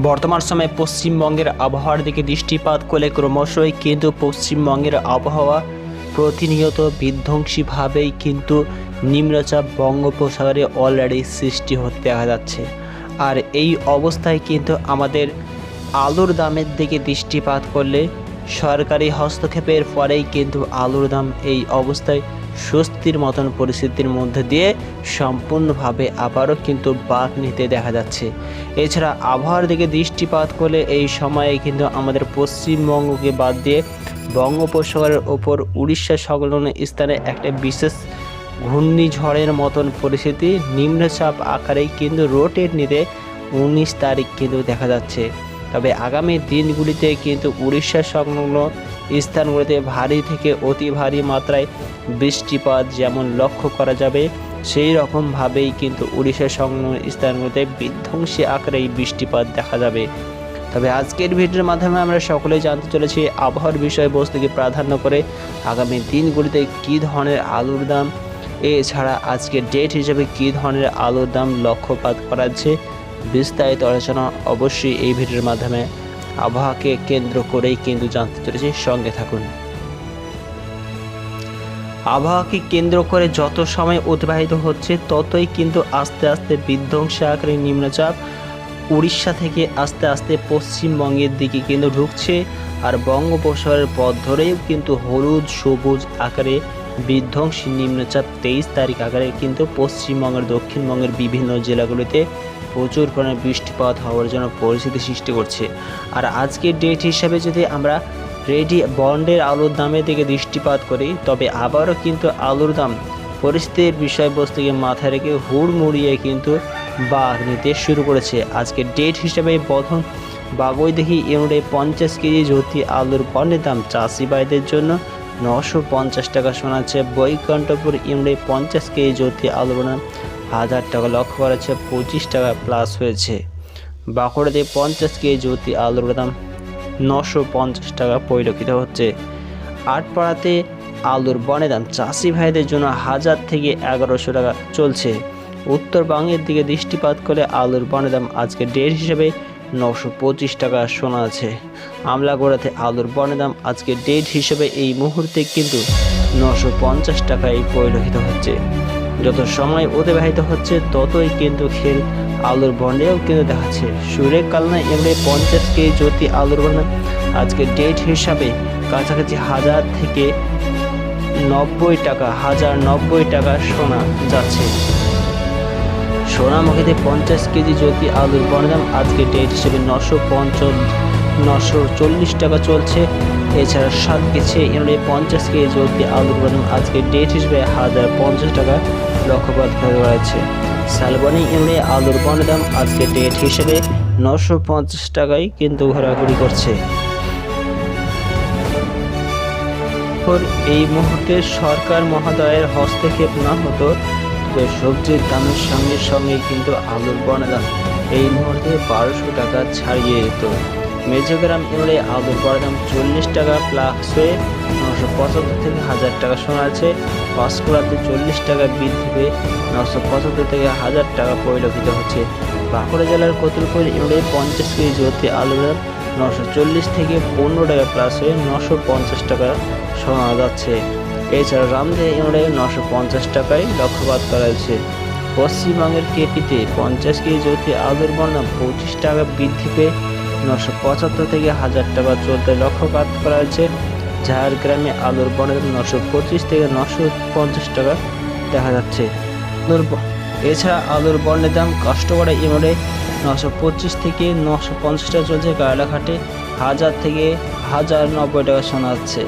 বর্তমান সময়ে পশ্চিমবঙ্গের আবহাওয়ার দিকে দৃষ্টিপাত করলে ক্রমশই কিন্তু পশ্চিমবঙ্গের আবহাওয়া প্রতিনিয়ত বিধ্বংসীভাবেই কিন্তু নিম্নচাপ বঙ্গোপসাগরে অলরেডি সৃষ্টি হতে দেখা যাচ্ছে। আর এই অবস্থায় কিন্তু আমাদের আলুর দামের দিকে দৃষ্টিপাত করলে সরকারি হস্তক্ষেপের পরেই কিন্তু আলুর দাম এই অবস্থায় স্বস্তির মতন পরিস্থিতির মধ্যে দিয়ে সম্পূর্ণভাবে আবারও কিন্তু বাঘ নিতে দেখা যাচ্ছে। এছাড়া আবহাওয়ার দিকে দৃষ্টিপাত করলে এই সময়ে কিন্তু আমাদের পশ্চিমবঙ্গকে বাদ দিয়ে বঙ্গোপসাগরের ওপর উড়িষ্যা সংলগ্ন স্থানে একটা বিশেষ ঘূর্ণিঝড়ের মতন পরিস্থিতি, নিম্নচাপ আকারেই কিন্তু রোটেট নিতে উনিশ তারিখ কিন্তু দেখা যাচ্ছে। তবে আগামী দিনগুলিতে কিন্তু উড়িষ্যা সংলগ্ন স্থানগুলিতে ভারী থেকে অতি ভারী মাত্রায় বৃষ্টিপাত যেমন লক্ষ্য করা যাবে, সেই রকমভাবেই কিন্তু উড়িষ্যা সংলগ্ন স্থানগুলিতে বিধ্বংসী আকারে এই বৃষ্টিপাত দেখা যাবে। তবে আজকের ভিডিওর মাধ্যমে আমরা সকলেই জানতে চলেছি আবহাওয়ার বিষয়বস্তুকে প্রাধান্য করে আগামী দিনগুলিতে কী ধরনের আলুর দাম, এছাড়া আজকের ডেট হিসেবে কী ধরনের আলুর দাম লক্ষ্যপাত করা যাচ্ছে বিস্তারিত আলোচনা অবশ্যই এই ভিডিওর মাধ্যমে। আবহাওয়াকে কেন্দ্র করেই কিন্তু জানতে চলেছি, সঙ্গে থাকুন। আবহাওয়াকে কেন্দ্র করে যত সময় অতিবাহিত হচ্ছে, ততই কিন্তু আস্তে আস্তে বিধ্বংসী আকারে নিম্নচাপ উড়িষ্যা থেকে আস্তে আস্তে পশ্চিমবঙ্গের দিকে কিন্তু ঢুকছে। আর বঙ্গোপসাগরের পথ ধরেও কিন্তু হলুদ, সবুজ আকারে বিধ্বংসী নিম্নচাপ তেইশ তারিখ আকারে কিন্তু পশ্চিমবঙ্গের, দক্ষিণবঙ্গের বিভিন্ন জেলাগুলিতে প্রচুর পরিমাণে বৃষ্টিপাত হওয়ার জন্য পরিস্থিতি সৃষ্টি করছে। আর আজকের ডেট হিসাবে যদি আমরা রেডি বন্ডের আলুর দামের দিকে দৃষ্টিপাত করি, তবে আবারও কিন্তু আলুর দাম পরিস্থিতির বিষয়বস্তুকে মাথায় রেখে হুড়মুড়িয়ে কিন্তু বাঘ নিতে শুরু করেছে। আজকের ডেট হিসাবে প্রথম বাগৈ দেখি ইউনিটে পঞ্চাশ কেজি জ্যোতি আলুর পণ্যের দাম চাষি ভাইদের জন্য নশো পঞ্চাশ টাকা শোনাচ্ছে। বৈকণ্ঠপুর ইউনিটে পঞ্চাশ কেজি জ্যোতি দাম হাজার টাকা লক্ষ্য করা যাচ্ছে পঁচিশ টাকা প্লাস হয়েছে। বাঁকুড়াতে পঞ্চাশ কেজি জ্যোতি আলুর দাম নশো পঞ্চাশ টাকা পরিলক্ষিত হচ্ছে। আটপাড়াতে আলুর বনের দাম চাষি ভাইদের জন্য হাজার থেকে এগারোশো টাকা চলছে। উত্তরবঙ্গের দিকে দৃষ্টিপাত করে আলুর বনের দাম আজকে ডেট হিসেবে নশো পঁচিশ টাকা সোনা আছে। আমলাগোড়াতে আলুর বনের দাম আজকে ডেট হিসেবে এই মুহূর্তে কিন্তু নশো পঞ্চাশ টাকায় পরিলক্ষিত হচ্ছে। যত সময় অতিবাহিত হচ্ছে, ততই কিন্তু খেল আলুর বন্ডেও কিন্তু দেখাচ্ছে। সুরে কালনা, এমনি পঞ্চাশ কেজি জ্যোতি আলুর বন্ড আজকে ডেট হিসাবে কাছাকাছি হাজার থেকে নব্বই টাকা, হাজার নব্বই টাকা সোনা যাচ্ছে। সোনামুখীতে পঞ্চাশ কেজি জ্যোতি আলুর বনদাম আজকে ডেট হিসেবে নশো পঞ্চাশ নশো চল্লিশ টাকা চলছে। এছাড়া সাত কেজি এমনি পঞ্চাশ কেজি জ্যোতি আলুর বনদাম আজকে ডেট হিসেবে হাজার পঞ্চাশ টাকা লক্ষ্যপাত রয়েছে। শালবনি এমনি আলুর বনদাম আজকে ডেট হিসেবে নশো পঞ্চাশ টাকায় কিন্তু ঘোরাঘুরি করছে। এই মুহূর্তে সরকার মহোদয়ের হস্তক্ষেপ না হতো তবে সবজির দামের সঙ্গে সঙ্গে কিন্তু আলুর বনদাম এই মুহূর্তে বারোশো টাকা ছাড়িয়ে যেত মেজোগ্রাম এমরে আলুর বনদাম চল্লিশ টাকা প্লাস হয়ে নশো পঁচাত্তর থেকে হাজার টাকা শোনা আছে। পাঁশকুড়াতে চল্লিশ টাকা বৃদ্ধি পেয়ে নশো পঁচাত্তর থেকে হাজার টাকা পরিলক্ষিত হচ্ছে। বাঁকুড়া জেলার কতুলপুর এমরে পঞ্চাশ কেজি জ্যোতি আলুর দাম নশো চল্লিশ থেকে পনেরো টাকা প্লাস হয়ে নশো পঞ্চাশ টাকা শোনা যাচ্ছে। এছাড়া রামদে ইউনিটে নশো পঞ্চাশ টাকায় লক্ষ্যপাত করা হয়েছে। পশ্চিমবঙ্গের কেপিতে পঞ্চাশ কেজি জ্যোতি আলুর বন্যা পঁচিশ টাকা বৃদ্ধি পেয়ে নশো পঁচাত্তর থেকে হাজার টাকা চলতে লক্ষ্যপাত করা হয়েছে। ঝাড়গ্রামে আলুর বন্যা নশো পঁচিশ থেকে নশো পঞ্চাশ টাকা দেখা যাচ্ছে। এছাড়া আলুর বন্যের দাম কাস্টমারে ইউনিটে নশো পঁচিশ থেকে নশো পঞ্চাশ টাকা চলছে। গায়লাঘাটে হাজার থেকে হাজার নব্বই টাকা শোনা যাচ্ছে।